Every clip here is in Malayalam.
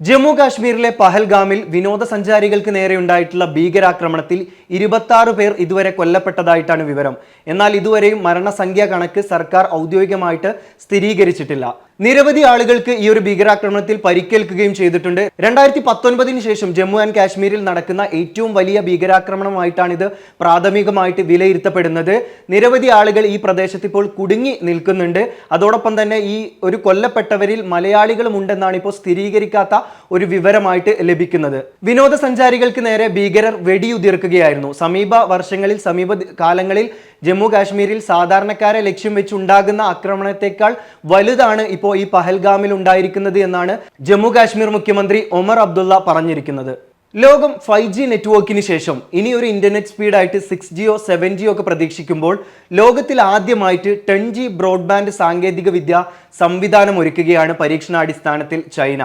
ജമ്മു കാശ്മീരിലെ പഹൽഗാമിൽ വിനോദസഞ്ചാരികൾക്ക് നേരെയുണ്ടായിട്ടുള്ള ഭീകരാക്രമണത്തിൽ ഇരുപത്തി പേർ ഇതുവരെ കൊല്ലപ്പെട്ടതായിട്ടാണ് വിവരം. എന്നാൽ ഇതുവരെയും മരണസംഖ്യ കണക്ക് സർക്കാർ ഔദ്യോഗികമായിട്ട് സ്ഥിരീകരിച്ചിട്ടില്ല. നിരവധി ആളുകൾക്ക് ഈ ഒരു ഭീകരാക്രമണത്തിൽ പരിക്കേൽക്കുകയും ചെയ്തിട്ടുണ്ട്. രണ്ടായിരത്തി പത്തൊൻപതിന് ശേഷം ജമ്മു ആൻഡ് കാശ്മീരിൽ നടക്കുന്ന ഏറ്റവും വലിയ ഭീകരാക്രമണമായിട്ടാണ് ഇത് പ്രാഥമികമായിട്ട് വിലയിരുത്തപ്പെടുന്നത്. നിരവധി ആളുകൾ ഈ പ്രദേശത്ത് ഇപ്പോൾ കുടുങ്ങി നിൽക്കുന്നുണ്ട്. അതോടൊപ്പം തന്നെ ഈ ഒരു കൊല്ലപ്പെട്ടവരിൽ മലയാളികളും ഉണ്ടെന്നാണ് ഇപ്പോൾ സ്ഥിരീകരിക്കാത്ത ഒരു വിവരമായിട്ട് ലഭിക്കുന്നത്. വിനോദസഞ്ചാരികൾക്ക് നേരെ ഭീകരർ വെടിയുതിർക്കുകയായിരുന്നു. സമീപ വർഷങ്ങളിൽ സമീപ കാലങ്ങളിൽ ജമ്മു കാശ്മീരിൽ സാധാരണക്കാരെ ലക്ഷ്യം വെച്ചുണ്ടാകുന്ന ആക്രമണത്തെക്കാൾ വലുതാണ് ഇപ്പോൾ ഈ പഹൽഗാമിൽ ഉണ്ടായിരിക്കുന്നത് എന്നാണ് ജമ്മു കാശ്മീർ മുഖ്യമന്ത്രി ഒമർ അബ്ദുള്ള പറഞ്ഞിരിക്കുന്നത്. ലോകം ഫൈവ് ജി നെറ്റ്വർക്കിന് ശേഷം ഇനി ഒരു ഇന്റർനെറ്റ് സ്പീഡായിട്ട് സിക്സ് ജിയോ സെവൻ ജിയോ ഒക്കെ പ്രതീക്ഷിക്കുമ്പോൾ ലോകത്തിൽ ആദ്യമായിട്ട് ടെൻ ജി ബ്രോഡ്ബാൻഡ് സാങ്കേതികവിദ്യ സംവിധാനം ഒരുക്കുകയാണ് പരീക്ഷണാടിസ്ഥാനത്തിൽ ചൈന.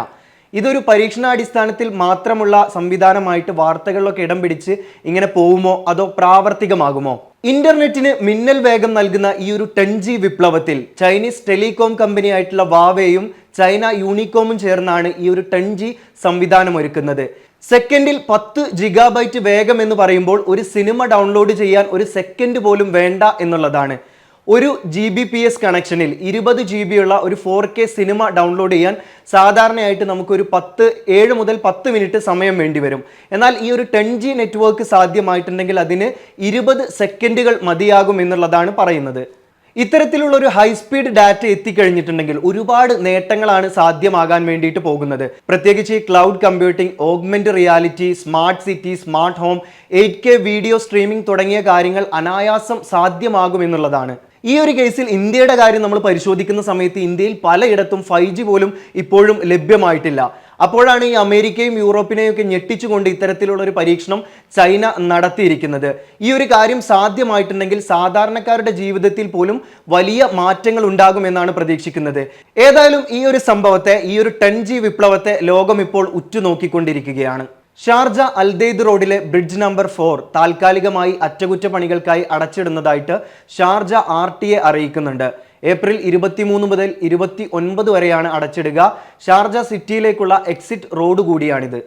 ഇതൊരു പരീക്ഷണാടിസ്ഥാനത്തിൽ മാത്രമുള്ള സംവിധാനമായിട്ട് വാർത്തകളിലൊക്കെ ഇടം പിടിച്ച് ഇങ്ങനെ പോവുമോ? അതോ പ്രാവർത്തികമാകുമോ? ഇന്റർനെറ്റിന് മിന്നൽ വേഗം നൽകുന്ന ഈ ഒരു ടെൻ ജി വിപ്ലവത്തിൽ ചൈനീസ് ടെലികോം കമ്പനി ആയിട്ടുള്ള വാവേയും ചൈന യൂണിക്കോമും ചേർന്നാണ് ഈ ഒരു ടെൻ ജി സംവിധാനം ഒരുക്കുന്നത്. സെക്കൻഡിൽ പത്ത് ജിഗാബൈറ്റ് വേഗം എന്ന് പറയുമ്പോൾ ഒരു സിനിമ ഡൗൺലോഡ് ചെയ്യാൻ ഒരു സെക്കൻഡ് പോലും വേണ്ട എന്നുള്ളതാണ്. ഒരു ജി ബി പി എസ് കണക്ഷനിൽ ഇരുപത് ജി ബി ഉള്ള ഒരു ഫോർ കെ സിനിമ ഡൗൺലോഡ് ചെയ്യാൻ സാധാരണയായിട്ട് നമുക്കൊരു പത്ത് ഏഴ് മുതൽ പത്ത് മിനിറ്റ് സമയം വേണ്ടി വരും. എന്നാൽ ഈ ഒരു ടെൻ ജി നെറ്റ്വർക്ക് സാധ്യമായിട്ടുണ്ടെങ്കിൽ അതിന് ഇരുപത് സെക്കൻഡുകൾ മതിയാകും എന്നുള്ളതാണ് പറയുന്നത്. ഇത്തരത്തിലുള്ള ഒരു ഹൈ സ്പീഡ് ഡാറ്റ എത്തിക്കഴിഞ്ഞിട്ടുണ്ടെങ്കിൽ ഒരുപാട് നേട്ടങ്ങളാണ് സാധ്യമാകാൻ വേണ്ടിയിട്ട് പോകുന്നത്. പ്രത്യേകിച്ച് ഈ cloud computing augment reality smart city smart home eight K video streaming തുടങ്ങിയ കാര്യങ്ങൾ അനായാസം സാധ്യമാകും എന്നുള്ളതാണ്. ഈ ഒരു കേസിൽ ഇന്ത്യയുടെ കാര്യം നമ്മൾ പരിശോധിക്കുന്ന സമയത്ത് ഇന്ത്യയിൽ പലയിടത്തും ഫൈവ് ജി പോലും ഇപ്പോഴും ലഭ്യമായിട്ടില്ല. അപ്പോഴാണ് ഈ അമേരിക്കയും യൂറോപ്പിനെയും ഒക്കെ ഞെട്ടിച്ചുകൊണ്ട് ഇത്തരത്തിലുള്ള ഒരു പരീക്ഷണം ചൈന നടത്തിയിരിക്കുന്നത്. ഈ ഒരു കാര്യം സാധ്യമായിട്ടുണ്ടെങ്കിൽ സാധാരണക്കാരുടെ ജീവിതത്തിൽ പോലും വലിയ മാറ്റങ്ങൾ ഉണ്ടാകുമെന്നാണ് പ്രതീക്ഷിക്കുന്നത്. ഏതായാലും ഈ ഒരു സംഭവത്തെ ഈ ഒരു ടെൻ ജി വിപ്ലവത്തെ ലോകം ഇപ്പോൾ ഉറ്റുനോക്കിക്കൊണ്ടിരിക്കുകയാണ്. ഷാർജ അൽദെയ്ദ് റോഡിലെ ബ്രിഡ്ജ് നമ്പർ ഫോർ താൽക്കാലികമായി അറ്റകുറ്റപ്പണികൾക്കായി അടച്ചിടുന്നതായിട്ട് ഷാർജ ആർ ടി എ അറിയിക്കുന്നുണ്ട്. ഏപ്രിൽ ഇരുപത്തിമൂന്ന് മുതൽ ഇരുപത്തി ഒൻപത് വരെയാണ് അടച്ചിടുക. ഷാർജ സിറ്റിയിലേക്കുള്ള എക്സിറ്റ് റോഡ് കൂടിയാണിത്.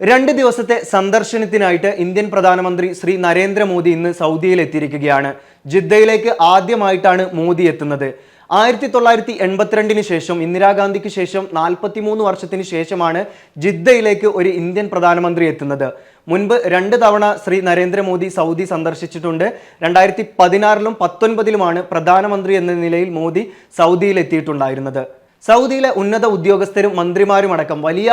രണ്ട് ദിവസത്തെ സന്ദർശനത്തിനായിട്ട് ഇന്ത്യൻ പ്രധാനമന്ത്രി ശ്രീ നരേന്ദ്രമോദി ഇന്ന് സൗദിയിൽ എത്തിയിരിക്കുകയാണ് ജിദ്ദയിലേക്ക് ആദ്യമായിട്ടാണ് മോദി എത്തുന്നത്. ആയിരത്തി തൊള്ളായിരത്തി എൺപത്തിരണ്ടിന് ശേഷം ഇന്ദിരാഗാന്ധിക്ക് ശേഷം നാൽപ്പത്തി മൂന്ന് വർഷത്തിന് ശേഷമാണ് ജിദ്ദയിലേക്ക് ഒരു ഇന്ത്യൻ പ്രധാനമന്ത്രി എത്തുന്നത്. മുൻപ് രണ്ട് തവണ ശ്രീ നരേന്ദ്രമോദി സൗദി സന്ദർശിച്ചിട്ടുണ്ട്. രണ്ടായിരത്തി പതിനാറിലും പത്തൊൻപതിലുമാണ് പ്രധാനമന്ത്രി എന്ന നിലയിൽ മോദി സൗദിയിൽ എത്തിയിട്ടുണ്ടായിരുന്നത് സൗദിയിലെ ഉന്നത ഉദ്യോഗസ്ഥരും മന്ത്രിമാരും അടക്കം വലിയ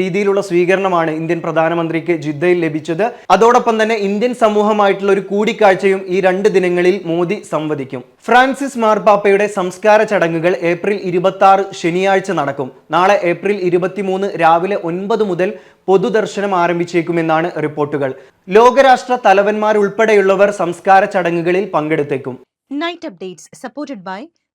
രീതിയിലുള്ള സ്വീകരണമാണ് ഇന്ത്യൻ പ്രധാനമന്ത്രിക്ക് ജിദ്ദയിൽ ലഭിച്ചത്. അതോടൊപ്പം തന്നെ ഇന്ത്യൻ സമൂഹമായിട്ടുള്ള ഒരു കൂടിക്കാഴ്ചയും ഈ രണ്ട് ദിനങ്ങളിൽ മോദി സംവദിക്കും. ഫ്രാൻസിസ് മാർപ്പാപ്പയുടെ സംസ്കാര ചടങ്ങുകൾ ഏപ്രിൽ ഇരുപത്തി ആറ് ശനിയാഴ്ച നടക്കും. നാളെ ഏപ്രിൽ ഇരുപത്തിമൂന്ന് രാവിലെ ഒൻപത് മുതൽ പൊതുദർശനം ആരംഭിച്ചേക്കുമെന്നാണ് റിപ്പോർട്ടുകൾ. ലോകരാഷ്ട്ര തലവന്മാരുൾപ്പെടെയുള്ളവർ സംസ്കാര ചടങ്ങുകളിൽ പങ്കെടുത്തേക്കും. Night updates supported by